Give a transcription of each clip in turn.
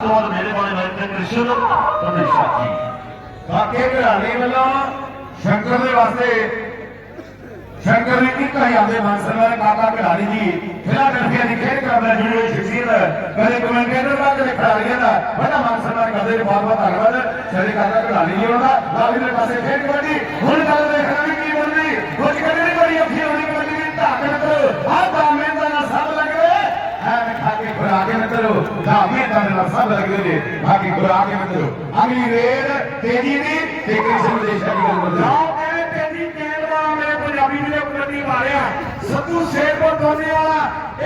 ਤੋਂ ਮੇਰੇ ਕੋਲ ਬੈਠੇ ਕ੍ਰਿਸ਼ਨ ਪ੍ਰਦੇਸ਼ਾ ਜੀ। ਕਾਕੇ ਘਰਾਣੇ ਵੱਲੋਂ ਸ਼ੰਕਰ ਦੇ ਵਾਸਤੇ, ਸ਼ੰਕਰ ਨੇ ਇੱਕ ਹਜ਼ਾਰ ਦੇ ਮਾਨਸਰ ਕਾਕਾ ਘਰਾਣੀ ਜੀ ਫਿਲਾਡਲਫੀਆ ਦੀ ਖੇਡ ਕਰਦਾ ਜੁੜੀ ਸ਼ਖਸੀਅਤ ਕਦੇ ਕਮੈਂਟੇਟਰ ਦਾ ਕਦੇ ਖਿਡਾਰੀਆਂ ਦਾ। ਬੜਾ ਮਾਨਸਰ ਕਰਦੇ ਨੇ, ਬਹੁਤ ਬਹੁਤ ਧੰਨਵਾਦ। ਸਾਡੇ ਕਾਕਾ ਘਰਾਣੀ ਜੀ ਉਹਨਾਂ ਦਾ। ਲਾਲੀ ਦੇ ਪਾਸੇ ਖੇਡ ਕਬੱਡੀ। ਹੁਣ ਗੱਲ ਦੇਖਣਾ ਵੀ ਕੀ ਬਣਦੀ। ਕੁਝ ਕਦੇ ਨਹੀਂ ਬੜੀ ਔਖੀ ਹੋਣੀ ਕਬੱਡੀ ਦੀ ਧਾਕਣ ਕਰੋ ਆਹ ਦਾਮੇ ਦਾ ਨਾ ਸਭ ਲੱਗਦੇ ਹੈ ਖਾ ਕੇ ਖੁਰਾਕੇ ਮਿੱਤਰੋ ਦਾਮੇ ਦਾ ਨਾ ਸਭ ਲੱਗਦੇ ਨੇ ਬਾਕੀ ਖੁਰਾਕੇ ਮਿੱਤਰੋ ਅਗਲੀ ਰੇਡ ਤੇਜੀ ਦੀ ਤੇ ਕ੍ਰਿਸ਼ਨ ਦੇਸ਼ਾ ਦੀ ਗੱਲ ਕਰਦੇ ਲਓ ਕਹਿੰਦੇ ਤੇਜੀ ਕੇਲਵਾ ਮੇਰੇ ਪੰਜਾਬੀ ਵੀਰੇ ਕਬੱਡੀ ਮਾਰਿਆ। ਸੱਤੂ ਸ਼ੇਰਪੁਰ ਦੋਨੇ ਵਾਲਾ,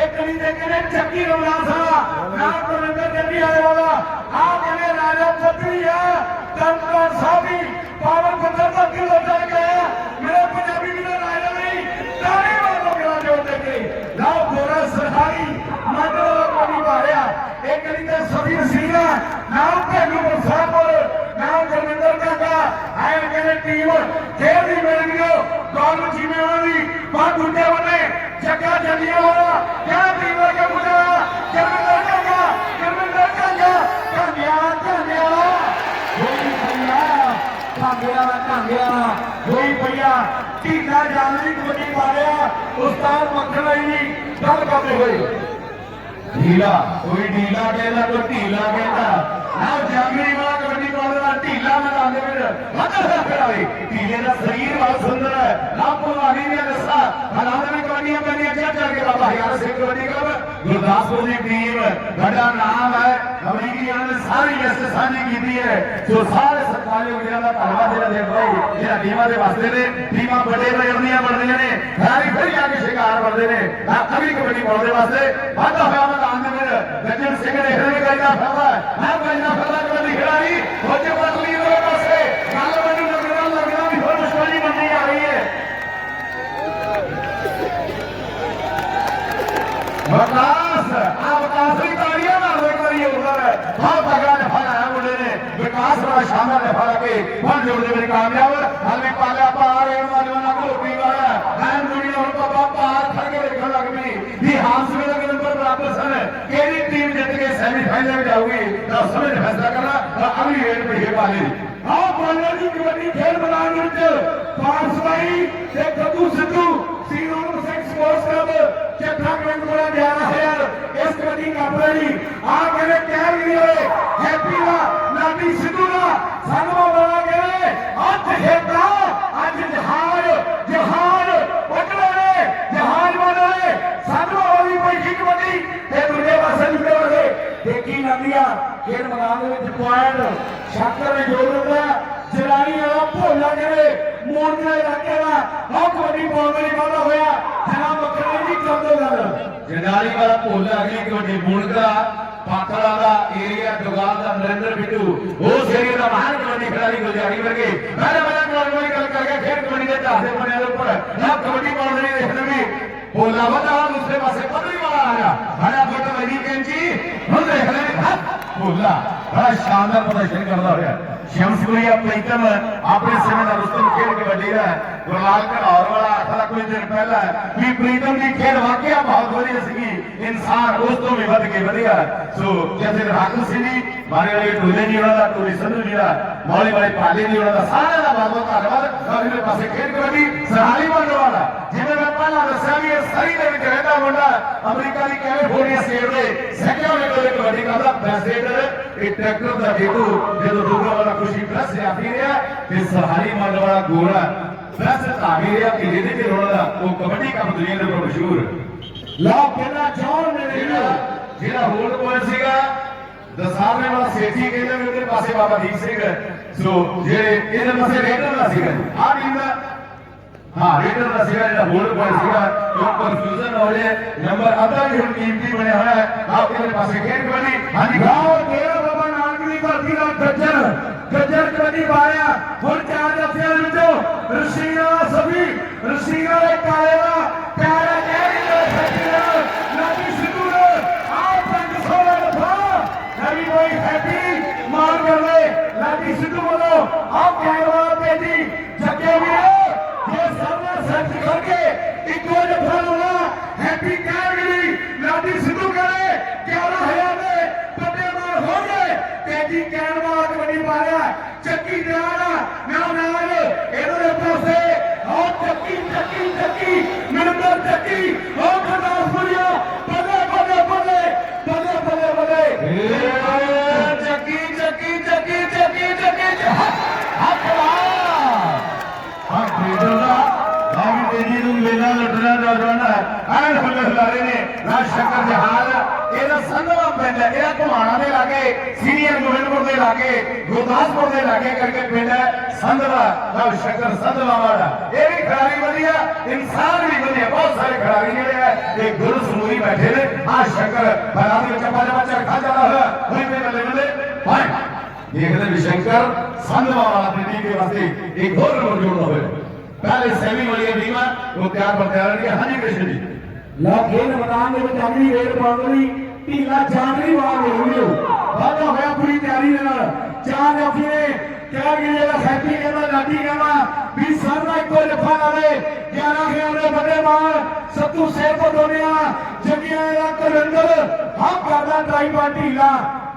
ਇੱਕ ਨਹੀਂ ਤੇ ਕਹਿੰਦੇ ਚੱਕੀ ਰਵਲਾਸ ਵਾਲਾ। ਨਾ ਗੁਰਿੰਦਰ ਜੱਟੀ ਵਾਲੇ ਵਾਲਾ। ਆ ਕਹਿੰਦੇ ਰਾਜਾ ਪੱਤਰੀ ਆ ਤਨਤਨ ਸਾਬੀ ਪਾਵਨ ਪੱਤਰ ਦਾ ਕਿਲੋ ਚੱਲ ਗਿਆ ਮੇਰੇ ਪੰਜਾਬੀ ਵੀਰੇ ਰਾਜਾ ਨਹੀਂ ਤਾਰੇ ਵਾਲੋ ਕਿਲਾ ਜੋੜ ਦੇ ਕੇ ਲਓ ਗੋਰਾ ਸਰਹਾਈ ਮੰਡਲ ਵਾਲਾ ਕਬੱਡੀ ਮਾਰਿਆ। ਇੱਕ ਨਹੀਂ ਤੇ ਸਭੀ ਸਿੰਘ ਨਾ ਭੇਲੂ ਮੁਸਾਫਰ ਨਾ ਗੁਰਮਿੰਦਰ ਕਾਕਾ ਆਏ ਕਹਿੰਦੇ ਟੀਮ ਖੇਡ ਦੀ ਮਿਲ ਗਿਓ ਗੋਲ ਜਿਵੇਂ ਹੋਣੀ ਬਾ ਦੂਜੇ ਬੰਨੇ ਜੱਗਾ ਜੱਲੀਆਂ ਵਾਲਾ, ਕਿਆ ਟੀਮ ਵਰਗਾ ਮੁੰਡਾ ਗੁਰਮਿੰਦਰ ਕਾਕਾ ਗੁਰਮਿੰਦਰ ਕਾਕਾ ਕਾਂਗਿਆ ਕਾਂਗਿਆ ਹੋਈ ਪਈਆ ਕਾਂਗਿਆ ਕਾਂਗਿਆ ਹੋਈ ਪਈਆ। ਢੀਲਾ ਜਾਨਵੀ ਕਬੱਡੀ ਮਾਰਿਆ ਉਸਤਾਦ ਮੱਖਣ ਜੀ ਗੱਲ ਕਰਦੇ ਹੋਏ ਢੀਲਾ, ਕੋਈ ਢੀਲਾ ਕਹਿੰਦਾ ਕੋਈ ਢੀਲਾ ਕਹਿੰਦਾ ਨਾ ਜਾਮਣੀ ਵਾਲਾ ਕਬੱਡੀ ਪਾਉਂਦਾ ਦਾ ਢੀਲਾ ਮੈਦਾਨ ਦੇ ਵਿੱਚ। ਵਾਧਾ ਹੋਇਆ ਫਿਰ ਢੀਲੇ ਦਾ ਸਰੀਰ ਬਹੁਤ ਸੁੰਦਰ ਹੈ। ਨਾ ਭਲਵਾਨੀ ਦੀਆਂ ਦੱਸਾ। ਹਾਲਾਤ ਵਿੱਚ ਕਬੱਡੀਆਂ ਪੈਂਦੀਆਂ ਚੱਲ ਚੱਲ ਕੇ ਬਾਬਾ ਯਾਰ ਸਿੰਘ ਕਬੱਡੀ ਕਲੱਬ, ਗੁਰਦਾਸਪੁਰ ਦੀ ਟੀਮ ਵੱਡਾ ਨਾਮ ਹੈ ਅਮਰੀਕੀ ਨੇ ਸਾਰੀ ਲਿਸਟ ਕੀਤੀ ਹੈ ਸੋ ਸਾਰੇ ਸਰਕਾਰੀ ਵੀਰਾਂ ਦਾ ਧੰਨਵਾਦ ਜਿਹੜਾ ਦੇ ਭਾਈ, ਜਿਹੜਾ ਟੀਮਾਂ ਦੇ ਵਾਸਤੇ ਨੇ ਟੀਮਾਂ ਵੱਡੇ ਵਜਰਦੀਆਂ ਬਣਦੀਆਂ ਨੇ ਸਾਰੀ ਫਿਰ ਜਾ ਕੇ ਸ਼ਿਕਾਰ ਬਣਦੇ ਨੇ, ਆਹ ਅਗਲੀ ਕਬੱਡੀ ਪਾਉਣ ਦੇ ਵਾਸਤੇ ਵਾਧਾ ਹੋਇਆ ਮੈਦਾਨ ਦੇ ਵਿੱਚ। ਗੱਜਣ ਸਿੰਘ ਨੇ ਖੜੇ ਕਰਦਾ ਫਰਦਾ ਮੈਂ ਪੈਂਦਾ ਫਰਦਾ ਕਬੱਡੀ ਖਿਡਾਰੀ ਹੋਜੇ ਪਤਲੀ ਦੇ ਪਾਸੇ ਗੱਲ ਮੈਨੂੰ ਲੱਗਦਾ ਲੱਗਦਾ ਵੀ ਹੋਰ ਮੁਸ਼ਕਲ ਹੀ ਬਣਦੀ ਆ ਰਹੀ ਹੈ ਵਿਕਾਸ ਆ ਵਿਕਾਸ ਦੀ ਤਾੜੀਆਂ ਮਾਰਦੇ ਕਰੀ ਉਧਰ ਬਹੁਤ ਤਗੜਾ ਜਫਾ ਆਇਆ ਮੁੰਡੇ ਨੇ ਵਿਕਾਸ ਬੜਾ ਸ਼ਾਨਦਾਰ ਜਫਾ ਲਾ ਕੇ ਫੜ ਜੋੜ ਦੇ ਵਿੱਚ ਕਾਮਯਾਬ ਹਾਲੇ ਪਾਲਿਆ ਪਾਰ ਇਹ ਨੌਜਵਾਨਾਂ ਕੋਲ ਪੀ ਵਾਲਾ ਐਨ ਦੁਨੀਆ ਹੁਣ ਪਾਪਾ ਪਾਰ ਖੜ ਕੇ ਦੇਖਣ ਲੱਗ ਪਈ ਵੀ ਹਾਸਵੇ ਦਾ ਨੰਬਰ ਬਰਾਬਰ ਸਨ ਕਿਹੜੀ ਟੀਮ ਜਿੱਤ ਕੇ ਸੈਮੀ ਫਾਈਨਲ ਵਿੱਚ ਆਊਗੀ ਤਾਂ ਸਮਝ ਫੈਸਲਾ ਕਰਨਾ ਤਾਂ ਅਗਲੀ ਰੇਡ ਪਈਏ ਪਾਲੇ ਆਹ ਬਾਲਰ ਦੀ ਕਬੱਡੀ ਖੇਡ ਮੈਦਾਨ ਵਿੱਚ ਪਾਰਸਵਾਈ ਤੇ Gaggu Sidhu senior Singh sports club Chattha comment ਕੋਲ 11000 ਇਸ ਕਬੱਡੀ ਕੱਪ ਲਈ ਆਹ ਕਹਿੰਦੇ ਕਹਿ ਵੀ ਹੋਏ ਹੈਪੀ ਦਾ, ਲਾਡੀ ਸਿੱਧੂ ਦਾ। ਸਾਨੂੰ ਬੋਲਾ ਕਹਿੰਦੇ ਅੱਜ ਖੇਤਾ ਅੱਜ ਜਹਾਜ਼ ਜਹਾਜ਼ ਉੱਡਲੇ ਜਹਾਜ਼ ਬਣਲੇ ਸਾਨੂੰ ਹੋਈ ਪਈ ਕਬੱਡੀ ਤੇ ਦੂਜੇ ਪਾਸੇ ਦੂਜੇ ਪਾਸੇ ਦੇਖੀ ਜਾਂਦੀ ਖੇਡ ਮੈਦਾਨ ਦੇ ਵਿੱਚ ਪੁਆਇੰਟ। ਸ਼ਾਕਰ ਨੇ ਜੋੜ ਦਿੱਤਾ ਜਲਾਣੀ ਵਾਲਾ ਭੋਲਾ ਇਲਾਕੇ ਦਾ ਆਹ ਕਬੱਡੀ ਪਾਉਣ ਲਈ ਹੋਇਆ। ਜਨਾਬ ਬੱਕਰੇ ਜੀ, ਕਰ ਗੱਲ। ਜਨਾਲੀ ਵਾਲਾ ਭੁੱਲ ਅਗਲੀ ਕਬੱਡੀ ਮੁੰਡਗਾ ਪਾਤੜਾ ਦਾ ਏਰੀਆ ਜੁਗਾਲ ਦਾ ਨਰਿੰਦਰ ਬਿੱਟੂ। ਉਸ ਏਰੀਆ ਦਾ ਮਹਾਨ ਕਬੱਡੀ ਖਿਡਾਰੀ ਗੁਲਜਾਰੀ ਵਰਗੇ। ਮੈਂ ਮੈਂ ਕਬੱਡੀ ਗੱਲ ਕਰਕੇ ਖੇਡ ਕਬੱਡੀ ਦੇ ਢਾਸੇ ਬਣਿਆ ਦੇ ਉੱਪਰ। ਆਹ ਕਬੱਡੀ ਪਾਉਣ ਲਈ ਦੇਖਦੇ ਵੀ ਭੋਲਾ ਦੂਸਰੇ ਪਾਸੇ ਪਤਲੀ ਵਾਲਾ ਆ ਗਿਆ। ਬੜਾ ਫੁੱਟ ਵਜੀ ਕੈਂਚੀ ਹੁਣ ਦੇਖ ਲੈ ਭੋਲਾ ਬੜਾ ਸ਼ਾਨਦਾਰ ਪ੍ਰਦਰਸ਼ਨ ਕਰਦਾ ਹੋਇਆ ਸ਼ਮਸਪੁਰੀਆ ਪ੍ਰੀਤਮ ਆਪਣੇ ਸਮੇਂ ਦਾ ਰੁਸਤਮ ਖੇਡ ਕਬੱਡੀ ਦਾ ਗੁਰਲਾਲ ਘਨੌਰ ਵਾਲਾ ਆਖਦਾ ਕੁਝ ਦਿਨ ਪਹਿਲਾਂ ਵੀ ਪ੍ਰੀਤਮ ਦੀ ਖੇਡ ਵਾਕਿਆ ਬਹੁਤ ਵਧੀਆ ਸੀਗੀ। ਇਨਸਾਨ ਉਸ ਤੋਂ ਵੀ ਵੱਧ ਕੇ ਵਧੀਆ ਸੋ ਜੈਸੇ ਹਾਕਮ ਸਿੰਘ ਜੀ, ਮਾਰੇ ਵਾਲੇ ਟੋਲੇ ਜੀ, ਉਹਨਾਂ ਦਾ ਟੋਲੀ ਸੰਧੂ ਜੀ ਦਾ ਮੌਲੀ ਵਾਲੇ ਪਾਲੇ ਜੀ ਉਹਨਾਂ ਦਾ ਸਾਰਿਆਂ ਦਾ ਬਹੁਤ ਬਹੁਤ ਧੰਨਵਾਦ। ਅਗਲੇ ਪਾਸੇ ਖੇਡ ਕਬੱਡੀ ਸਹਾਲੀ ਮੰਡਲ ਜਿਵੇਂ ਮੈਂ ਪਹਿਲਾਂ ਦੱਸਿਆ ਵੀ ਇਹ ਸਰੀ ਦੇ ਵਿੱਚ ਰਹਿੰਦਾ ਮੁੰਡਾ, ਅਮਰੀਕਾ ਦੀ ਕੈਲੀਫੋਰਨੀਆ ਸਟੇਟ ਦੇ ਸੈਕਿੰਡ ਵੇਲੇ ਕਬੱਡੀ ਕਰਦਾ ਪ੍ਰੈਜ਼ੀਡੈਂਟ ਇਹ ਟਰੈਕਟਰ ਦਾ ਜੇਤੂ, ਜਦੋਂ ਦੂਗਾ ਵਾਲਾ ਖੁਸ਼ੀ ਪ੍ਰੈਸ ਆਫੀ ਰਿਹਾ, ਤੇ ਸਹਾਲੀ ਮੰਡਲ ਗੋਰਾ ਪ੍ਰੈਸ ਧਾਵੀ ਰਿਹਾ ਕਿ ਜਿਹਦੇ ਤੇ ਰੋਣਾ ਦਾ ਉਹ ਕਬੱਡੀ ਕੱਪ ਦੁਨੀਆ ਦੇ ਉੱਪਰ ਮਸ਼ਹੂਰ। ਲਓ, ਪਹਿਲਾ ਚੌਣ ਨੇ ਜਿਹੜਾ ਹੋਲਡ ਬੋਏ ਸੀਗਾ ਦਸਾਰਨੇ ਵਾਲਾ ਸੇਠੀ ਕਹਿੰਦੇ ਵੀ ਉਹਦੇ ਪਾਸੇ ਬਾਬਾ ਦੀਪ ਸਿੰਘ ਸੋ ਜਿਹੜੇ ਇਹਦੇ ਪਾਸੇ ਰੇਡਰ ਦਾ ਸੀਗਾ ਆ ਟੀਮ ਦਾ ਹਾਂ ਰੇਡਰ ਦਾ ਸੀਗਾ ਜਿਹੜਾ ਹੋਲਡ ਬੋਏ ਸੀਗਾ। ਕਿਉਂ ਕਨਫਿਊਜ਼ਨ ਹੋ ਰਿਹਾ ਨੰਬਰ ਅੱਧਾ ਵੀ ਹੁਣ ਕੀਮਤੀ ਬਣਿਆ ਹੋਇਆ ਹੈ। ਆਪ ਇਹਦੇ ਪਾਸੇ ਖੇਡ ਕਬੱਡੀ ਹਾਂਜੀ। ਲਓ ਡੇਰਾ ਬਾਬਾ ਨਾਨਕ ਦੀ ਧਰਤੀ ਦਾ ਗੱਜਰ। ਗੱਜਰ ਕਬੱਡੀ ਪਾਇਆ। ਹੁਣ ਚਾਰ ਜੱਫਿਆਂ ਵਿੱਚੋਂ ਰਸ਼ੀਆ ਸਭੀ ਰਸ਼ੀਆ ਦੇ ਕਾਲੇ ਦਾ ਪਿਆਰਾ ਕਹਿ ਰਿਹਾ ਸੱਜਣ ਨਾਦੀ ਸਿੱਧੂ ਨੇ ਆਹ ਪੰਜ ਸੋਲਾ ਦਫਾ ਨਵੀਂ ਕੋਈ ਹੈਪੀ ਮਾਰ ਕਰਦੇ ਲਾਡੀ ਸਿੱਧੂ ਵੱਲੋਂ ਆਹ ਕੈਮਰਾ ਭੇਜੀ ਜੱਗੇ ਵੀਰੇ ਜੇ ਸਾਹਮਣੇ ਸੱਚ ਕਰਕੇ ਇੱਕੋ ਜਫਾ ਲਾਉਣਾ ਹੈਪੀ ਕਹਿ ਗਈ ਲਾਡੀ ਸਿੱਧੂ ਕਰੇ 11000 ਦੇ ਵੱਡੇ ਮਾਰ ਹੋ ਗਏ ਤੇਜੀ ਕਹਿਣ ਵਾਲਾ ਕਬੱਡੀ ਪਾ ਰਿਹਾ ਚੱਕੀ ਜਾਣਾ ਨਾ ਨਾਲ ਇਹਦੇ ਪਾਸੇ ਹੋ ਹੈ ਘੁਮਾਣਾ ਦੇ ਲਾਗੇ, ਸੀਨੀਅਰ ਗੋਬਿੰਦਪੁਰ ਦੇ ਲਾਗੇ, ਗੁਰਦਾਸਪੁਰ ਦੇ ਲਾਗੇ ਕਰਕੇ ਪਿੰਡ ਹੈ ਸੰਧਵਾ, ਨਾਲ ਸ਼ਕਰ ਸੰਧਵਾ ਵਾਲਾ। ਇਹ ਵੀ ਖਿਡਾਰੀ ਵਧੀਆ, ਇਨਸਾਨ ਵੀ ਵਧੀਆ, ਬਹੁਤ ਸਾਰੇ ਖਿਡਾਰੀ ਜਿਹੜੇ ਹੈ ਇਹ ਗੁਰੂ ਸਮੂਹੀ ਬੈਠੇ ਨੇ। ਆ ਸ਼ਕਰ, ਮੈਦਾਨ ਦੇ ਵਿੱਚ ਆਪਾਂ ਜਮਾ ਚੜਖਾ ਜਾਣਾ ਹੋਇਆ ਹੋਈ ਤੇ ਬੱਲੇ ਬੱਲੇ ਫਾਈਟ ਦੇਖਦੇ ਵੀ ਸ਼ੰਕਰ ਸੰਧਵਾ ਵਾਲਾ ਦੀ ਟੀਮ ਦੇ ਵਾਸਤੇ ਇੱਕ ਹੋਰ ਨੰਬਰ ਜੋੜਨਾ ਹੋਇਆ। ਪਹਿਲੇ ਸੈਮੀ ਵਾਲੀ ਟੀਮ ਆ ਉਹ ਤਿਆਰ ਪਰ ਤਿਆਰ ਰਹੀ ਹੈ ਹਾਂਜੀ ਕ੍ਰਿਸ਼ਨ ਜੀ। ਲਾ ਖੇਡ ਮੈਦਾਨ ਦੇ ਵਿੱਚ ਅਗਲੀ ਰੇਡ ਪਾਉਣ ਲਈ ਢੀਲਾ ਚਾਂਦਰੀ ਵਾਰ ਹੋਈਓ ਵਾਦਾ ਹੋਇਆ ਪੂਰੀ ਤਿਆਰੀ ਦੇ ਨਾਲ। ਚਾਰ ਜੋਖੀ ਨੇ ਕਿਹਾ ਕਿ ਜਿਹੜਾ ਸੈਂਟੀ ਕਹਿੰਦਾ, ਲਾਡੀ ਕਹਿੰਦਾ ਵੀ ਸਰਦਾ ਇੱਕੋ ਜੱਫਾ ਲਾਵੇ 11 ਖਿਆਲ ਦੇ ਵੱਡੇ ਮਾਰ ਸੱਤੂ ਸੇਰ ਕੋ ਦੋਨਿਆ, ਜੱਗੀਆਂ ਦਾ ਕੁਲਿੰਦਰ ਹਾਂ ਕਰਦਾ ਟਰਾਈ ਪਾ ਢੀਲਾ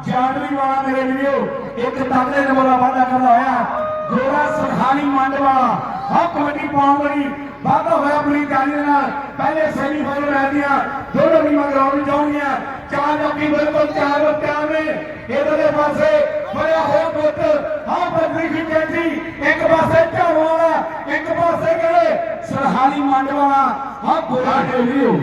ਚਾਂਦਰੀ ਵਾਲਾ ਮੇਰੇ ਵੀਡੀਓ ਇੱਕ ਤਗੜੇ ਨੰਬਰ ਦਾ ਵਾਦਾ ਕਰਦਾ ਹੋਇਆ। ਗੋਰਾ ਸਰਹਾਨੀ ਮੰਡ ਹਾਂ ਕਬੱਡੀ ਪਾਉਣ ਵਾਲੀ ਵਾਦਾ ਹੋਇਆ ਪੂਰੀ ਤਿਆਰੀ ਦੇ ਨਾਲ। ਪਹਿਲੇ ਸੈਮੀ ਫਾਈਨਲ ਰਹਿਦੀਆਂ ਦੋਨੋਂ ਟੀਮਾਂ ਗਰਾਊਂਡ ਵਿੱਚ ਆਉਣਗੀਆਂ ਚਾਰ ਜੋਕੀ ਬਿਲਕੁਲ ਤਿਆਰ ਹੋ ਤਿਆਰ ਨੇ ਇਧਰਲੇ ਪਾਸੇ ਬੜਿਆ ਹੋਇਆ ਪੁੱਤ ਹਾਂ ਬਦਲੀ ਦੀ ਕੈਂਟੀ ਇੱਕ ਪਾਸੇ ਝਾੜੂ ਵਾਲਾ ਇੱਕ ਪਾਸੇ ਕਿਹੜੇ ਸਰਹਾਨੀ ਮੰਡ ਵਾਲਾ ਹਾਂ ਗੋਰਾ ਟੇਲੀਓ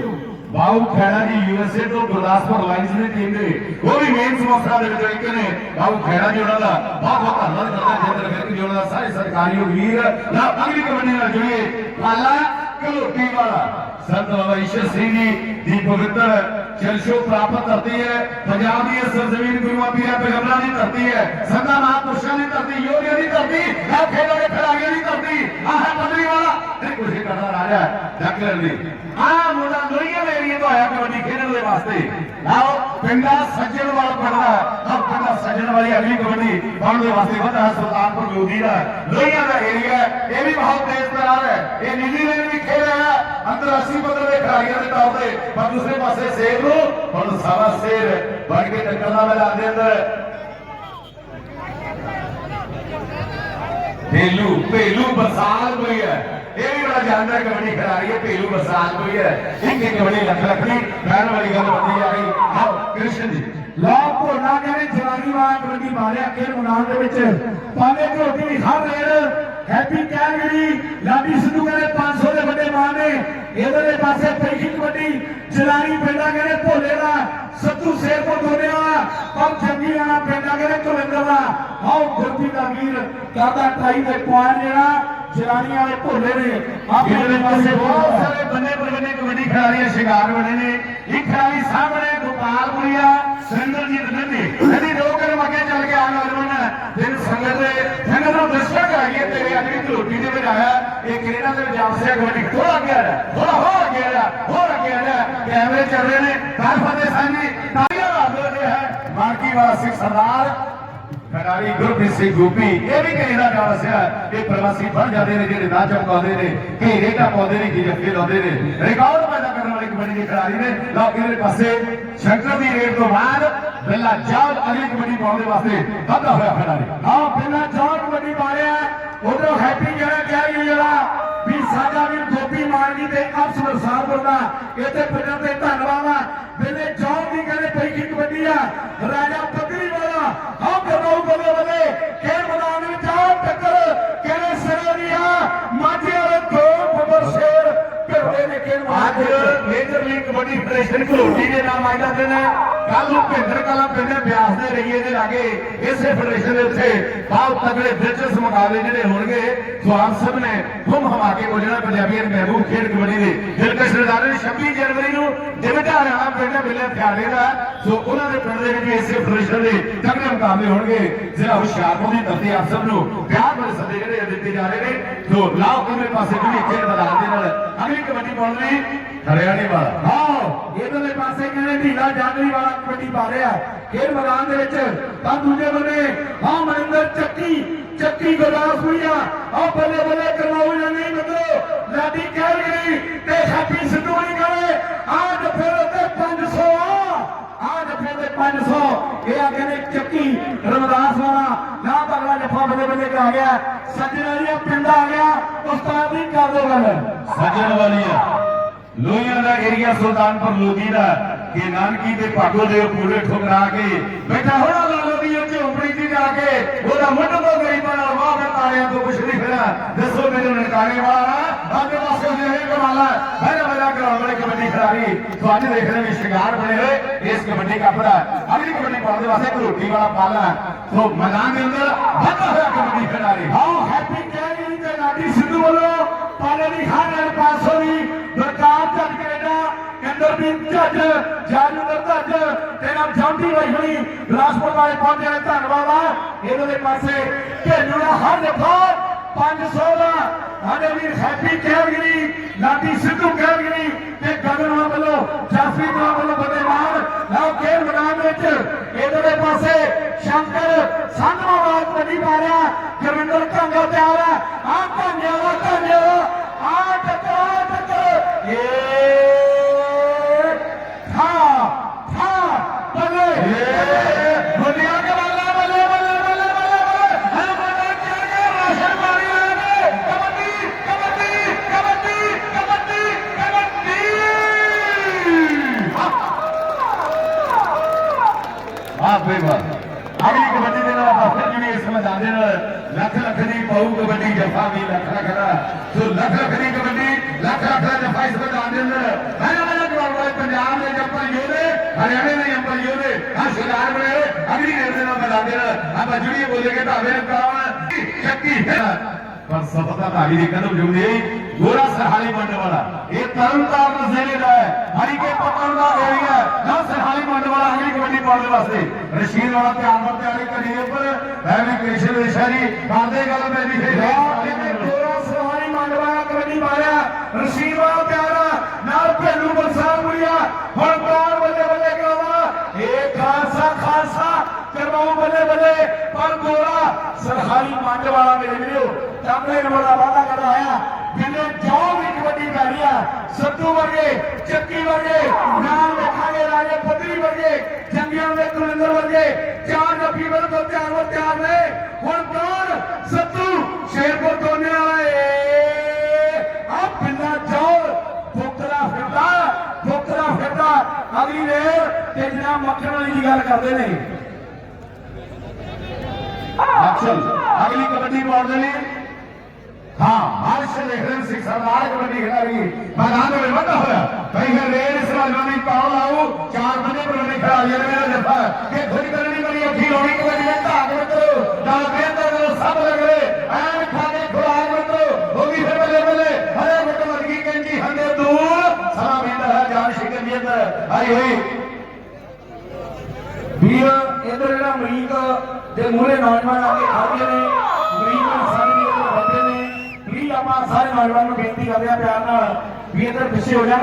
ਬਾਉ ਖੈੜਾ ਜੀ ਯੂਐਸਏ ਤੋਂ ਗੁਰਦਾਸਪੁਰ ਲਾਈਨਸ ਦੀ ਟੀਮ ਦੇ ਉਹ ਵੀ ਮੇਨ ਸਮੋਸਾ ਦੇ ਵਿੱਚੋਂ ਇੱਕ ਨੇ ਬਾਉ ਖੈੜਾ ਜੀ ਉਹਨਾਂ ਦਾ ਬਹੁਤ ਬਹੁਤ ਧੰਨਵਾਦ ਕਰਦਾ ਜਿੰਦਰ ਫਿਰ ਜੀ ਉਹਨਾਂ ਦਾ ਸਾਰੇ ਸਰਕਾਰੀ ਵੀਰ ਨਾ ਅਗਲੀ ਕਬੱਡੀ ਨਾਲ ਜੁੜੀਏ ਪਾਲਾ ਕਲੋਟੀ ਵਾਲਾ ਸੰਤ ਬਾਬਾ ਈਸ਼ਰ ਸਿੰਘ ਜੀ ਦੀ ਪਵਿੱਤਰ ਚਰਸ਼ੋ ਪ੍ਰਾਪਤ ਧਰਤੀ ਹੈ। ਪੰਜਾਬ ਦੀ ਇਹ ਸਰਜ਼ਮੀਨ ਗੁਰੂਆਂ ਪੀਰਾਂ ਪੈਗੰਬਰਾਂ ਦੀ ਧਰਤੀ ਹੈ। ਸੰਤਾਂ, ਮਹਾਂਪੁਰਸ਼ਾਂ ਦੀ ਧਰਤੀ, ਯੋਧਿਆਂ ਦੀ ਧਰਤੀ ਆ ਖੇਡਾਂ ਦੇ ਖਿਡਾਰੀਆਂ ਦੀ ਧਰਤੀ, ਆਹ ਹੈ ਪਦਰੀ ਵਾਲਾ। ਇਹ ਕੁਝ ਕਰਦਾ ਰਾਜਾ ਡਾਕਟਰ ਦੀ ਆ ਮੁੰਡਾ ਲੋਹੀਆਂ ਦੇ ਏਰੀਏ ਤੋਂ ਆਇਆ, ਕਬੱਡੀ ਵਾਸਤੇ। ਆਓ, ਪਿੰਡਾ ਸੱਜਣ ਵਾਲਾ ਪੜਦਾ ਆ ਪਿੰਡਾ ਸੱਜਣ ਵਾਲੀ ਅਗਲੀ ਕਬੱਡੀ ਪਾਉਣ ਦੇ ਵਾਸਤੇ ਵਧਾ ਸੁਲਤਾਨਪੁਰ ਲੋਧੀ ਦਾ ਲੋਹੀਆਂ ਦਾ ਏਰੀਆ ਇਹ ਵੀ ਬਹੁਤ ਤੇਜ਼ ਤਰਾਰ ਹੈ। ਇਹ ਨਿਊਜ਼ੀਲੈਂਡ ਵੀ ਖੇਡ ਰਿਹਾ ਅੰਤਰਰਾਸ਼ਟਰੀ ਪੱਧਰ ਦੇ ਖਿਡਾਰੀਆਂ ਦੇ ਤੌਰ ਤੇ। ਪਰ ਦੂਸਰੇ ਪਾਸੇ ਸੇਰ ਨੂੰ ਹੁਣ ਸਾਰਾ ਸੇਰ ਬਣ ਕੇ ਟੱਕਰਦਾ ਮੈਦਾਨ ਦੇ ਅੰਦਰ ਭੇਲੂ ਭੇਲੂ ਬਸਾਲ ਕੋਈ ਹੈ। ਇਹ ਵੀ ਬੜਾ ਜਾਣਦਾ ਕਬੱਡੀ ਖਿਡਾਰੀ ਹੈ, ਭੇਲੂ ਬਸਾਲ ਕੋਈ ਹੈ। ਇੱਕ ਇੱਕ ਕਬੱਡੀ ਲੱਖ ਲੱਖ ਦੀ ਕਹਿਣ ਵਾਲੀ ਗੱਲ ਬੰਦੀ ਜਾ ਰਹੀ ਆਓ, ਕ੍ਰਿਸ਼ਨ ਲਾ ਭੋਲਾ ਕਹਿੰਦੇ ਜਵਾਨੀ ਵਾਲਾ ਕਬੱਡੀ ਮਾਰਿਆ ਖੇਡ ਮੈਦਾਨ ਦੇ ਵਿੱਚ। ਪਾਲੇ ਝੋਟੀ ਹਰ raid Happy Calgary Ladi Sidhu ਕਹਿੰਦੇ 500 ਦੇ ਵੱਡੇ ਮਾਰ ਨੇ। ਇਧਰਲੇ ਪਾਸੇ ਪੈਕੀ ਕਬੱਡੀ ਜਲਾਨੀ ਪਿੰਡਾ ਕਹਿੰਦੇ ਭੋਲੇ ਦਾ, ਸੱਤੂ ਸੇਰ ਕੋ ਦੋਨੇ ਪਰ ਚੰਗੀ ਵਾਲਾ ਪਿੰਡਾ ਕਹਿੰਦੇ ਕੁਲਿੰਦਰ ਦਾ। ਆਓ ਗੁਰਪੀ ਦਾ ਵੀਰ ਕਰਦਾ ਟਰਾਈ ਦੇ ਪੁਆਇੰਟ ਜਿਹੜਾ ਜਲਾਨੀ ਵਾਲੇ ਭੋਲੇ ਨੇ ਇਹਦੇ ਪਾਸੇ ਬਹੁਤ ਸਾਰੇ ਬੰਨੇ ਪਰਗਨੇ ਕਬੱਡੀ ਖਿਡਾਰੀ ਸ਼ਿੰਗਾਰ ਬਣੇ ਨੇ। ਇੱਕ ਖਿਡਾਰੀ ਸਾਹਮਣੇ ਗੋਪਾਲਪੁਰੀਆ ਸੁਰਿੰਦਰਜੀਤ ਨੰਦੀ ਨਦੀ ਦੋ ਕਦਮ ਅੱਗੇ ਚੱਲ ਕੇ ਆਉਣ ਵਾਲਾ ਦਿਨ ਸੰਗਤ ਦੇ ਸੰਗਤ ਨੂੰ ਦਰਸ਼ਕ ਆਈਏ ਤੇਰੇ ਅੱਜ ਦੀ ਝੋਟੀ ਦੇ ਵਿੱਚ ਆਇਆ। ਇਹ ਕੈਨੇਡਾ ਦੇ ਵਿੱਚ ਆਪਸਿਆ ਕਬੱਡੀ? ਥੋੜਾ ਅੱਗੇ ਆ ਥੋੜਾ ਹੋਰ ਅੱਗੇ ਆ ਹੋਰ ਅੱਗੇ ਆ ਕੈਮਰੇ ਚੱਲ ਰਹੇ ਨੇ। ਕਰ ਫਤਿਹ ਸਾਂਝੀ ਤਾਲੀਆਂ ਮਾਰਦੇ ਰਹੇ ਹੈ ਮਾਰਕੀ ਵਾਲਾ ਸਿੱਖ ਸਰਦਾਰ ਖਿਡਾਰੀ ਗੁਰਪ੍ਰੀਤ ਸਿੰਘ ਗੋਪੀ, ਇਹ ਵੀ ਕੈਨੇਡਾ ਜਾ ਵਸਿਆ ਇਹ ਪ੍ਰਵਾਸੀ ਬਣ ਜਾਂਦੇ ਨੇ, ਜਿਹੜੇ ਨਾ ਚਮਕਾਉਂਦੇ ਨੇ ਕਈ ਰੇਟਾ ਪਾਉਂਦੇ ਨੇ, ਕਿ ਜੱਫੇ ਲਾਉਂਦੇ ਨੇ। ਰਿਕਾਰਡ ਪੈਦਾ ਕਰਨ ਵਾਲੇ ਕਬੱਡੀ ਦੇ ਖਿਡਾਰੀ ਨੇ। ਲਓ, ਇਹਦੇ ਪਾਸੇ ਸ਼ੰਕਰ ਦੀ ਰੇਡ ਤੋਂ ਬਾਅਦ ਬਿੱਲਾ ਜਾਲ ਅਗਲੀ ਕਬੱਡੀ ਪਾਉਣ ਦੇ ਵਾਸਤੇ ਵਾਧਾ ਹੋਇਆ ਖਿਡਾਰੀ। ਹਾਂ ਪਹਿਲਾਂ ਚੌਕ ਕਬੱਡੀ ਮਾਰਿਆ। ਉਧਰੋਂ ਹੈਪੀ ਜਿਹੜਾ ਕਹਿ ਗਿਆ ਜਿਹੜਾ, ਵੀ ਸਾਡਾ ਵੀਰ ਗੋਪੀ ਮਾਰਗੀ ਤੇ ਅਫਸਰ ਸਾਹਿਬ ਦਾ। ਇੱਥੇ ਪਿੰਡਾਂ ਤੇ ਧੰਨਵਾਦ ਆ। ਬਿੱਲੇ ਚੌਕ ਦੀ ਕਹਿੰਦੇ ਪਈ ਕੀ ਕਬੱਡੀ ਆ। ਰਾਜਾ ਪੱਤਰੀ ਵਾਲਾ ਹਾਂ ਕਰਵਾਉ ਬੱਲੇ ਬੱਲੇ ਖੇਡ ਮੈਦਾਨ ਵਿੱਚ ਆ ਟੱਕਰ ਕਹਿੰਦੇ ਸਿਰੇ ਦੀ ਆ? ਮਾਝੇ ਵਾਲੇ ਦੋ ਬੱਬਰ ਸ਼ੇਰ ਭਿੜਦੇ ਨੇ ਖੇਡ ਅੱਜ major league kabaddi federation Ghaloti ਦੇ ਨਾਮ ਆਇਆ ਜਾਂਦੇ ਨੇ ਕੱਲ ਨੂੰ ਭਿੰਦਰ ਕਲਾ ਪਿੰਡ ਬਿਆਸ ਦੇ ਰਈਏ ਦੇ ਲਾਗੇ, ਇਸੇ ਫੈਡਰੇਸ਼ਨ ਦੇ ਉੱਤੇ ਬਹੁਤ ਤਗੜੇ ਦਿਲਚਸਪ ਮੁਕਾਬਲੇ ਜਿਹੜੇ ਹੋਣਗੇ ਸੋ ਆਪ ਸਭ ਨੇ ਧੁਮ ਹਮਾ ਕੇ ਬੋਲਣਾ ਪੰਜਾਬੀਆਂ ਮਹਿਬੂਬ ਖੇਡ ਕਬੱਡੀ ਦੇ ਦਿਲਕਸ਼ ਨਜ਼ਾਰੇ 26 ਜਨਵਰੀ ਨੂੰ ਜਿਵੇਂ ਹਰਿਆਣਾ ਪਿੰਡ ਮਿਲਿਆ ਪਿਆਰੇ ਦਾ, ਸੋ ਉਹਨਾਂ ਦੇ ਪਿੰਡ ਦੇ ਵਿੱਚ ਇਸੇ ਫੈਡਰੇਸ਼ਨ ਦੇ ਤਗੜੇ ਮੁਕਾਬਲੇ ਹੋਣਗੇ। ਜ਼ਿਲ੍ਹਾ ਹੁਸ਼ਿਆਰਪੁਰ ਦੀ ਧਰਤੀ ਆਪ ਸਭ ਨੂੰ ਪਿਆਰ ਭਰੇ ਸੱਦੇ ਜਿਹੜੇ ਦਿੱਤੇ ਜਾ ਰਹੇ ਨੇ। ਸੋ ਲਾਓ ਕਿਵੇਂ ਪਾਸੇ ਜਿਹੜੀ ਖੇਡ ਮੈਦਾਨ ਦੇ ਨਾਲ ਅਗਲੀ ਕਬੱਡੀ ਪਾਉਣ ਲਈ ਹਰਿਆਣੇ ਵਾਲਾ। ਹਾਂ ਇਧਰਲੇ ਪਾਸੇ ਕਹਿੰਦੇ ਢੀਲਾ ਜਾਗਰੀ ਵਾਲਾ ਕਬੱਡੀ ਪਾ ਰਿਹਾ। ਖੇਡ ਮੈਦਾਨ ਦੇ ਵਿੱਚ ਤਾਂ ਦੂਜੇ ਬੰਨੇ ਹਾਂ ਮਨਿੰਦਰ ਚੱਕੀ ਚੱਕੀ ਗੁਰਦਾਸਪੁਰੀਆ ਆ ਬੱਲੇ ਬੱਲੇ ਕਰਵਾਉ ਜਾਂਦੇ ਮਿੱਤਰੋ ਲਾਡੀ ਕਹਿ ਤੇ ਹੈਪੀ ਸਿੱਧੂ ਨਹੀਂ ਕਰੇ ਆ ਜਫੇ ਉੱਤੇ 500 ਆ। ਜਫੇ ਤੇ 500 ਇਹ ਆ ਕਹਿੰਦੇ ਚੱਕੀ ਰਮਦਾਸ ਵਾਲਾ। ਨਾ ਤਗੜਾ ਜੱਫਾ ਬੱਲੇ ਬੱਲੇ ਕਰਾ ਗਿਆ। ਸੱਜਣ ਵਾਲੀਆ ਪਿੰਡ ਆ ਗਿਆ। ਉਸਤਾਦ ਦੀ ਕਰ ਦੋ ਗੱਲ ਸੱਜਣ ਵਾਲੀਆਂ। ਲੋਹੀਆਂ ਦਾ ਏਰੀਆ ਸੁਲਤਾਨਪੁਰ ਲੋਧੀ ਦਾ, ਕਿ ਨਾਨਕੀ ਦੇ ਭਾਗੋ ਦੇ ਪੂਰੇ ਠੁਕਰਾ ਕੇ ਬੈਠਾ ਹੋਣਾ ਲਾਲੋ ਦੀ ਉਹ ਝੋਪੜੀ 'ਚ ਜਾ ਕੇ, ਉਹਦਾ ਮੁੱਢ ਤੋਂ ਗਰੀਬਾਂ ਨਾਲ ਵਾਹ ਮੈਂ ਤਾਰਿਆਂ ਤੋਂ ਕੁਛ ਨਹੀਂ ਫਿਰਾਂ। ਦੱਸੋ ਮੈਨੂੰ ਨਨਕਾਣੇ ਵਾਲਾ ਆਗੇ ਪਾਸੇ ਦੇ ਇਹ ਕਮਾਲਾ ਪਹਿਲਾ ਪਹਿਲਾ ਗਰਾਊਂਡ ਵਾਲੀ ਕਬੱਡੀ ਖਿਡਾਰੀ। ਤੁਹਾਡੇ ਦੇਖ ਰਹੇ ਵੀ ਸ਼ਿੰਗਾਰ ਬਣੇ ਹੋਏ, ਇਸ ਕਬੱਡੀ ਕੱਪ ਦਾ। ਅਗਲੀ ਕਬੱਡੀ ਪਾਉਣ ਦੇ ਵਾਸਤੇ ਇੱਕ ਰੋਟੀ ਵਾਲਾ ਪਾਲਾ ਸੋ ਮੈਦਾਨ ਦੇ ਅੰਦਰ ਵੱਧਾ ਹੋਇਆ ਕਬੱਡੀ ਖਿਡਾਰੀ। ਆਓ ਹੈਪੀ ਕੈਰੀ ਤੇ ਨਾਡੀ ਸਿੱਧੂ ਵੱਲੋਂ, ਪਾਲੇ ਦੀ ਖਾਨ ਪਾਸੋਂ ਦੀ ਬਰਕਾਰ ਚੱਲ ਕੈਨੇਡਾ ਕੰਦਰਬੀਰ ਜੱਜ ਜਾਨੂਦਰ ਜੱਜ ਤੇ ਨਾਮ ਜਾਂਦੀ ਹੋਈ ਹੋਈ ਬਿਲਾਸਪੁਰ ਵਾਲੇ ਪਹੁੰਚੇ ਨੇ ਧੰਨਵਾਦ ਆ। ਇਹਨਾਂ ਦੇ ਪਾਸੇ ਢੇਲੂ ਦਾ ਹਰ ਦਫਾ 500 ਦਾ। ਸਾਡੇ ਵੀਰ ਹੈਪੀ ਕੈਰਗਰੀ ਨਾਡੀ ਸਿੱਧੂ ਕੈਰਗਰੀ ਤੇ ਗਗਨਵਾ ਵੱਲੋਂ ਜਾਫਰੀ ਦਾ ਵੱਲੋਂ ਬੜੇ ਮਾਰ। ਲਓ, ਖੇਡ ਮੈਦਾਨ ਵਿੱਚ ਇਹਨਾਂ ਦੇ ਪਾਸੇ ਸ਼ੰਕਰ ਸੰਧਵਾਵਾਲ ਵੱਡੀ ਮਾਰਿਆ ਗੁਰਵਿੰਦਰ ਕਾਂਗਾ ਤਿਆਰ ਹੈ ਆ ਕਾਂਗਿਆ ਵਾ ਆ ਟੱਕਰ ਏ ਥਾ ਥਾ ਬੱਲੇ ਦੁਨੀਆ ਕੇ ਬੱਲੇ ਬੱਲੇ ਬੱਲੇ ਬੱਲੇ ਬੱਲੇ ਹੈ ਬੱਲੇ ਕਿਆ ਗਿਆ ਇਸ ਮੈਦਾਨ ਦੇ ਅੰਦਰ ਹੈ। ਨਾ ਮੇਰਾ ਜਵਾਬ ਹੈ, ਪੰਜਾਬ ਦੇ ਜੰਪਲ ਯੋਧੇ ਹਰਿਆਣੇ ਦੇ ਜੰਪਲ ਯੋਧੇ ਆ ਸ਼ਿਕਾਰ ਬਣੇ ਹੋਏ, ਅਗਲੀ ਗੇਮ ਦੇ ਨਾਲ ਮੈਦਾਨ ਦੇ ਨਾਲ। ਆਪਾਂ ਜੁੜੀਏ ਬੋਲੇਗੇ ਤਾਂ ਵੇਰ ਕਰਾਉਣਾ ਸ਼ੱਕੀ ਹੈ ਪਰ ਸਫਲਤਾ ਭਾਗੀ ਦੀ ਕਦਮ ਜੁਗਦੀ ਹੈ ਗੋਰਾ ਸਰਹਾਲੀ ਮੰਡ ਵਾਲਾ। ਇਹ ਤਰਨਤਾਰਨ ਜ਼ਿਲ੍ਹੇ ਦਾ ਹੈ ਹਰੀ ਕੇ ਪੱਤਨ ਦਾ ਏਰੀਆ ਨਾ ਸਰਹਾਲੀ ਮੰਡ ਵਾਲਾ, ਅਗਲੀ ਕਬੱਡੀ ਪਾਉਣ ਦੇ ਵਾਸਤੇ। ਰਸ਼ੀਦ ਵਾਲਾ ਧਿਆਨ ਨਾਲ ਤਿਆਰੀ ਕਰੀ ਉੱਪਰ। ਮੈਂ ਵੀ ਕ੍ਰਿਸ਼ਨ ਵਿਸ਼ਾਰੀ ਕਰਦੇ ਗੱਲ ਮੈਂ ਵੀ। ਫੇਰ ਗੋਰਾ ਸਵਾਰੀ ਮੰਡਵਾ ਕਬੱਡੀ ਰਸ਼ੀਵਾ ਪਿਆਰਾ, ਨਾਲ ਭੇਲੂ ਬਰਸਾਤ ਹੁਣ ਕੌਣ ਬੱਲੇ ਬੱਲੇ ਕਰਾਵਾ। ਇਹ ਖਾਲਸਾ ਖਾਲਸਾ ਕਰਵਾਉ ਬੱਲੇ ਬੱਲੇ। ਪਰ ਗੋਰਾ ਸਰਹਾਰੀ ਮੰਡ ਵਾਲਾ ਮੇਰੇ ਵੀਰੋ ਚਾਂਗਲੇ ਨੰਬਰ ਦਾ ਵਾਅਦਾ ਆਇਆ। ਜਿੰਨੇ ਜੋ ਵੀ ਕਬੱਡੀ ਪੈ ਆ, ਸੱਤੂ ਵਰਗੇ, ਚੱਕੀ ਵਰਗੇ ਨਾਮ ਲਿਖਾਂਗੇ ਰਾਜੇ ਪੱਧਰੀ ਵਰਗੇ, ਜੰਗੀਆਂ ਦੇ ਕੁਲਿੰਦਰ ਵਰਗੇ, ਚਾਰ ਜੱਫੀ ਬਿਲਕੁਲ ਤਿਆਰ ਹੋ, ਤਿਆਰ ਨੇ। ਹੁਣ ਕੌਣ? ਸੱਤੂ, ਸ਼ੇਰਪੁਰ ਦੋਨੇ ਵਾਲਾ ਏ ਆ ਪਿੰਡਾ ਚੌਰ ਫੁਕਰਾ ਫਿਰਦਾ ਫੁਕਰਾ ਫਿਰਦਾ ਅਗਲੀ ਵੇਰ ਤੇ ਜਨਾਬ ਮੱਖਣ ਵਾਲੀ ਦੀ ਗੱਲ ਕਰਦੇ ਨੇ। ਅਕਸਰ ਅਗਲੀ ਕਬੱਡੀ ਪਾਉਣ ਦੇ ਲਈ। ਹਾਂ ਹਰਸ਼ ਲੇਖਨ ਸਿੰਘ ਸਰਦਾਰ ਕਬੱਡੀ ਖਿਡਾਰੀ, ਮੈਦਾਨ ਦੇ ਵਿੱਚ ਵੱਡਾ ਹੋਇਆ। ਭਈ ਹੈ ਰੇਡ ਇਸ ਰਾਜਵਾਂ ਦੀ ਪਾਉ ਲਾਉ ਚਾਰ ਬੰਦੇ ਕਬੱਡੀ ਖਿਡਾਰੀਆਂ ਨੇ ਮੇਰਾ ਜੱਫਾ ਕਿ ਖੁਦ ਕਰਨੀ ਬੜੀ ਔਖੀ ਹੋਣੀ ਕਬੱਡੀ ਦੇ ਧਾਗ ਮਿੱਤਰੋ ਨਾਲ ਬੇਹਤਰ ਨੂੰ ਸਭ ਲੱਗਦੇ ਐਨ ਖਾ ਕੇ ਖੁਰਾਕ ਮਿੱਤਰੋ ਹੋ ਗਈ ਫਿਰ ਬੱਲੇ ਬੱਲੇ ਹਰੇ ਮੁੱਟ ਵਰਗੀ ਕੰਜੀ ਹੰਦੇ ਦੂਰ ਸਮਾਂ ਬੀਂਦਾ ਹੈ ਜਾਨ ਸ਼ਿਕਨ ਦੀ ਅੰਦਰ ਹੋਈ। ਵੀਰ, ਇਧਰ ਜਿਹੜਾ ਅਮਰੀਕ ਦੇ ਮੂਹਰੇ ਨੌਜਵਾਨ ਆ ਕੇ ਖੜਦੇ ਨੇ, ਅਮਰੀਕ ਸਾਰੇ ਵੀਰ ਨੂੰ ਬੰਦੇ ਨੇ। ਵੀ ਆਪਾਂ ਸਾਰੇ ਨੌਜਵਾਨ ਨੂੰ ਬੇਨਤੀ ਕਰਦੇ ਆ ਪਿਆਰ ਨਾਲ ਵੀ ਇਧਰ ਪਿੱਛੇ ਹੋ ਜਾਣ।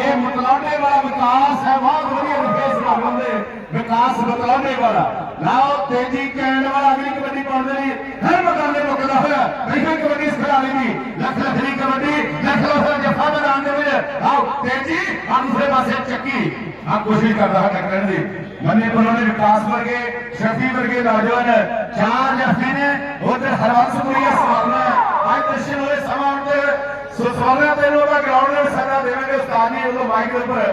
ਇਹ ਮਤਲੌਡੇ ਵਾਲਾ ਵਿਕਾਸ ਹੈ, ਬਹੁਤ ਵਧੀਆ ਵਿਕਾਸ ਬਣਾਉਣ ਦੇ ਵਿਕਾਸ ਮਤਲੌਡੇ ਵਾਲਾ। ਲਾਓ, ਤੇਜੀ ਕਹਿਣ ਵਾਲਾ ਅਗਲੀ ਕਬੱਡੀ ਪਾਉਂਦੇ ਨੇ। ਹਰ ਮੈਦਾਨ ਮੁੱਕਦਾ ਹੋਇਆ। ਬੈਠਾ ਕਬੱਡੀ ਖਿਡਾਰੀ ਦੀ ਲੱਖ ਲੱਖ ਦੀ ਕਬੱਡੀ, ਲੱਖ ਲੱਖ ਦਾ ਜੱਫਾ ਮੈਦਾਨ ਦੇ ਵਿੱਚ। ਆਓ, ਤੇਜੀ ਆ ਦੂਸਰੇ ਪਾਸੇ ਚੱਕੀ। ਆ ਕੋਸ਼ਿਸ਼ ਕਰਦਾ ਹੈ ਟੱਕਰਨ ਦੀ। ਮੰਨੇ ਕੋਲੋਂ ਨੇ ਵਿਕਾਸ ਵਰਗੇ, ਸ਼ਫੀ ਵਰਗੇ ਨੌਜਵਾਨ, ਚਾਰ ਜੱਫੇ ਨੇ। ਉਧਰ ਹਰਵੰਸਪੁਰੀਆ ਸਵਾਲਨਾ ਅੱਜ ਦਰਸ਼ਨ ਹੋਏ ਸਮਾਂ ਤੇ ਸੋ ਸਵਾਲਾਂ ਤੇ ਲੋਕਾਂ ਗਰਾਊਂਡ ਵਿੱਚ ਸਦਾ ਦੇਵਾਂਗੇ ਉਸਤਾਦ ਜੀ ਵੱਲੋਂ ਮਾਈਕ ਉੱਪਰ।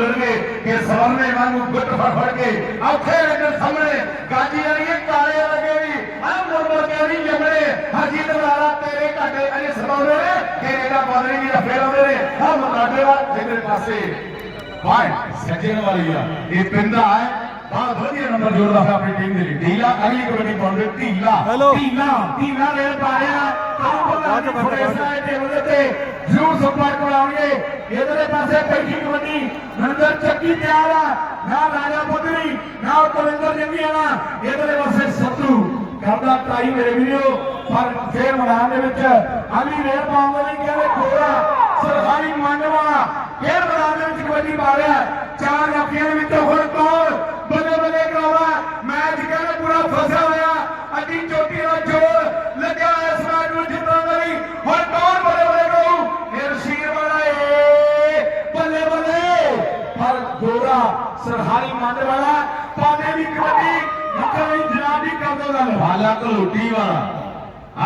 ਬੋਲਣਗੇ ਕਿ ਸਵਰਨੇ ਵਾਂਗੂ ਗੁੱਟ ਫੜ ਫੜ ਕੇ ਔਖੇ ਲੱਗਣ ਸਾਹਮਣੇ ਗਾਜੀ ਵਾਲੀਏ ਕਾਲੇ ਲੱਗੇ ਵੀ ਆ ਮੁਰ ਮੁਰ ਕੇ ਨਹੀਂ ਜੰਮਣੇ, ਹਰਜੀਤ ਵਾਲਾ ਤੇਰੇ ਘਾਟੇ ਅਜੇ ਸਮਾਉਣੇ ਨੇ ਕਿ ਇਹਦਾ ਬਾਦਰੀ ਵੀ ਫੇਰ ਆਉਂਦੇ ਨੇ ਆ ਮੁਕਾਡੇ ਵਾਲ ਜਿਹੜੇ ਪਾਸੇ। ਬਾਏ ਸੱਜਣ ਵਾਲੀ ਆ, ਇਹ ਪਿੰਦਾ ਹੈ ਬਹੁਤ ਵਧੀਆ ਨੰਬਰ ਜੋੜਦਾ ਹੈ ਆਪਣੀ ਟੀਮ ਦੇ ਲਈ। ਢੀਲਾ ਅਗਲੀ ਕਬੱਡੀ ਪਾਉਂਦੇ ਢੀਲਾ। ਧੀਲਾ ਧੀਲਾ ਰੇਲ ਪਾ ਰਿਹਾ। ਆਹ ਬਾਅਦ ਫੜੇ ਸਾਏ ਟੇਬਲ ਦੇ ਉੱਤੇ ਜ਼ਰੂਰ ਸੰਪਰਕ ਬਣਾਉਣਗੇ। ਇਧਰਲੇ ਪਾਸੇ ਬੈਠੀ ਕਬੱਡੀ ਨੰਦਰ ਚੱਕੀ ਤਿਆਰ ਆ। ਨਾ ਰਾਜਾ ਪੁੱਤਰੀ ਨਾ ਕੁਲਿੰਦਰ ਜੰਗੀ ਵਾਲਾ। ਇਧਰਲੇ ਪਾਸੇ ਸੱਤੂ। ਕਰਦਾ ਟਰਾਈ ਮੇਰੇ ਵੀਰੋ ਪਰ ਫੇਰ ਮੈਦਾਨ ਦੇ ਵਿੱਚ ਅਗਲੀ ਰੇਲ ਪਾਉਣ ਦੇ ਲਈ ਕਹਿੰਦੇ ਕੋਰਾ ਸਰਹਾਰੀ ਮੰਨਵਾ ਫੇਰ ਮੈਦਾਨ ਦੇ ਵਿੱਚ ਕਬੱਡੀ ਪਾ ਰਿਹਾ। ਚਾਰ ਜਾਫੀਆਂ ਦੇ ਵਿੱਚੋਂ ਹੁਣ ਕੌਣ? ਬੱਲੇ ਬੱਲੇ ਕਰਾਵਾ ਮੈਚ ਪੂਰਾ ਫਸਿਆ ਹੋਇਆ, ਅੱਡੀ ਚੋਟੀ ਦਾ ਜੋਰ ਲੱਗਿਆ ਇਸ ਮੈਚ ਨੂੰ ਜਿੱਤਣ ਲਈ। ਹੁਣ ਕੌਣ ਬੱਲੇ ਬੱਲੇ ਕਰੂ? ਇਹ ਵਾਲਾ ਏ। ਬੱਲੇ ਬੱਲੇ। ਪਰ ਗੋਰਾ ਸਰਹਾਰੀ ਮੰਡ ਵਾਲਾ ਪਾਣੇ ਦੀ ਕਬੱਡੀ ਨਿਕਲ ਕਰ ਦੋ ਗੱਲ ਹਾਲਾ ਘਲੋਟੀ ਵਾਲਾ।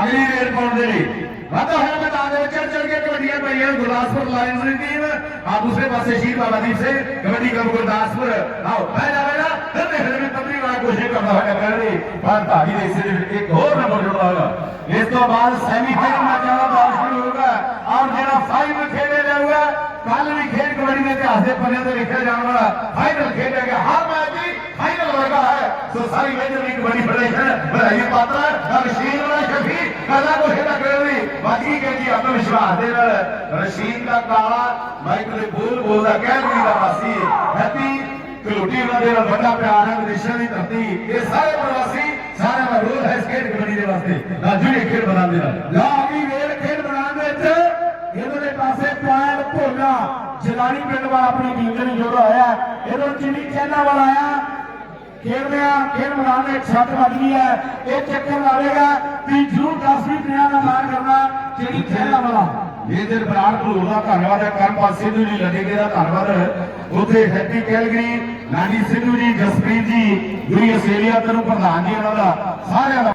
ਅਗਲੀ ਰੇਡ ਪਾਉਣ ਦੇ ਲਈ। ਵਾਧਾ ਹੋਇਆ ਮੈਦਾਨ ਦੇ ਵਿੱਚ ਚੜ ਚੜ ਕੇ ਕਬੱਡੀਆਂ ਪਈਆਂ, ਗੁਰਦਾਸਪੁਰ ਲਾਇਨਸ ਦੀ ਟੀਮ ਆ ਦੂਸਰੇ ਪਾਸੇ ਸ਼ਹੀਦ ਬਾਬਾ ਦੀਪ ਸਿੰਘ, ਕਬੱਡੀ ਕਲੱਬ ਗੁਰਦਾਸਪੁਰ। ਆਓ ਬਹਿ ਜਾ ਬਹਿ ਜਾ ਫਿਰ ਦੇਖ ਲੈ ਤਬਰੀ ਵਾਲਾ ਕੋਸ਼ਿਸ਼ ਕਰਦਾ ਹੋਇਆ ਕਰਨ ਦੀ ਪਰ ਧਾਰੀ ਦੇ ਹਿੱਸੇ ਦੇ ਵਿੱਚ ਇੱਕ ਹੋਰ ਨੰਬਰ ਜੁੜਦਾ ਹੋਗਾ। ਇਸ ਤੋਂ ਬਾਅਦ ਸੈਮੀਫਾਈਨਲ ਮੈਚਾਂ ਦਾ ਦੌਰ ਸ਼ੁਰੂ ਹੋਊਗਾ। ਔਰ ਜਿਹੜਾ ਫਾਈਨਲ ਖੇਡਿਆ ਜਾਊਗਾ ਕੱਲ ਵੀ ਖੇਡ ਕਬੱਡੀ ਦੇ ਇਤਿਹਾਸ ਦੇ ਪੰਨਿਆਂ ਤੇ ਲਿਖਿਆ ਜਾਣ ਵਾਲਾ ਫਾਈਨਲ ਖੇਡਿਆ ਗਿਆ ਹਰ ਮੈਚ ਦੀ ਫਾਈਨਲ ਵਰਗਾ ਹੈ। ਸੋ ਸਾਰੀ ਮੇਜਰ ਲੀਗ ਕਬੱਡੀ ਫੈਡਰੇਸ਼ਨ ਵਧਾਈ ਪਾਤਰ ਰਸ਼ੀਦ ਵਾਲਾ ਸ਼ਫੀ ਕਾਲਾ ਕੋ ਖੇਡਾ ਕਰਨੀ ਬਾਕੀ ਕਹਿੰਦੀ ਆਤਮ ਵਿਸ਼ਵਾਸ ਦੇ ਨਾਲ। ਰਸ਼ੀਦ ਦਾ ਕਾਲਾ, ਮਾਈਕ ਦੇ ਬੋਲ ਬੋਲਦਾ ਕਹਿਲਗੀ ਦਾ ਵਾਸੀ। ਹੈਪੀ ਕਲੋਟੀ ਉਹਨਾਂ ਦੇ ਨਾਲ ਵੱਡਾ ਪਿਆਰ ਹੈ, ਵਿਦੇਸ਼ਾਂ ਦੀ ਧਰਤੀ। ਇਹ ਸਾਰੇ ਪ੍ਰਵਾਸੀ, ਸਾਰਿਆਂ ਦਾ ਰੋਲ ਹੈ ਸਕੇਟ ਕਬੱਡੀ ਦੇ ਵਾਸਤੇ। ਰਾਜੂ ਨੇ ਖੇਡ ਬਣਾਉਂਦੇ ਨਾਲ। ਲਾ ਵੀ ਵੇਲ ਖੇਡ ਮੈਦਾਨ ਵਿੱਚ। ਇਧਰਲੇ ਪਾਸੇ ਪੁਆਇੰਟ ਭੋਲਾ। ਜਲਾਣੀ ਪਿੰਡ ਵਾਲਾ ਆਪਣੀ ਟੀਮ ਦੇ ਨਾਲ ਜੁੜਿਆ ਹੋਇਆ। ਇਧਰ ਚਿੜੀ ਚੈਨਾ ਵਾਲਾ ਆਇਆ। ਖੇਡਦੇ ਆ, ਖੇਡ ਮੈਦਾਨ ਦੇ ਛੱਤ ਵੱਜ ਗਈ ਹੈ। ਇਹ ਚੱਕਰ ਲਾਵੇਗਾ ਵੀ ਜਰੂਰ 10 ਵੀ ਪਿਆ ਦਾ ਮਾਰ ਕਰਨਾ ਚਿੜੀ ਚੈਨਾ ਵਾਲਾ ਇਹ ਬਰਾੜ ਭਲੂਰ ਦਾ ਧੰਨਵਾਦ ਹੈ ਕਰਮਪਾਲ ਸਿੱਧੂ ਜੀ ਲੱਡੇਗੇ ਦਾ ਧੰਨਵਾਦ। ਉੱਥੇ ਹੈਪੀ ਕੈਲਗਰੀ, ਨਾਨੀ ਸਿੱਧੂ ਜੀ, ਜਸਪ੍ਰੀਤ ਜੀ ਦੂਰੀ ਆਸਟ੍ਰੇਲੀਆ ਤੋਂ ਪ੍ਰਧਾਨ ਜੀ, ਉਹਨਾਂ ਦਾ ਸਾਰਿਆਂ ਦਾ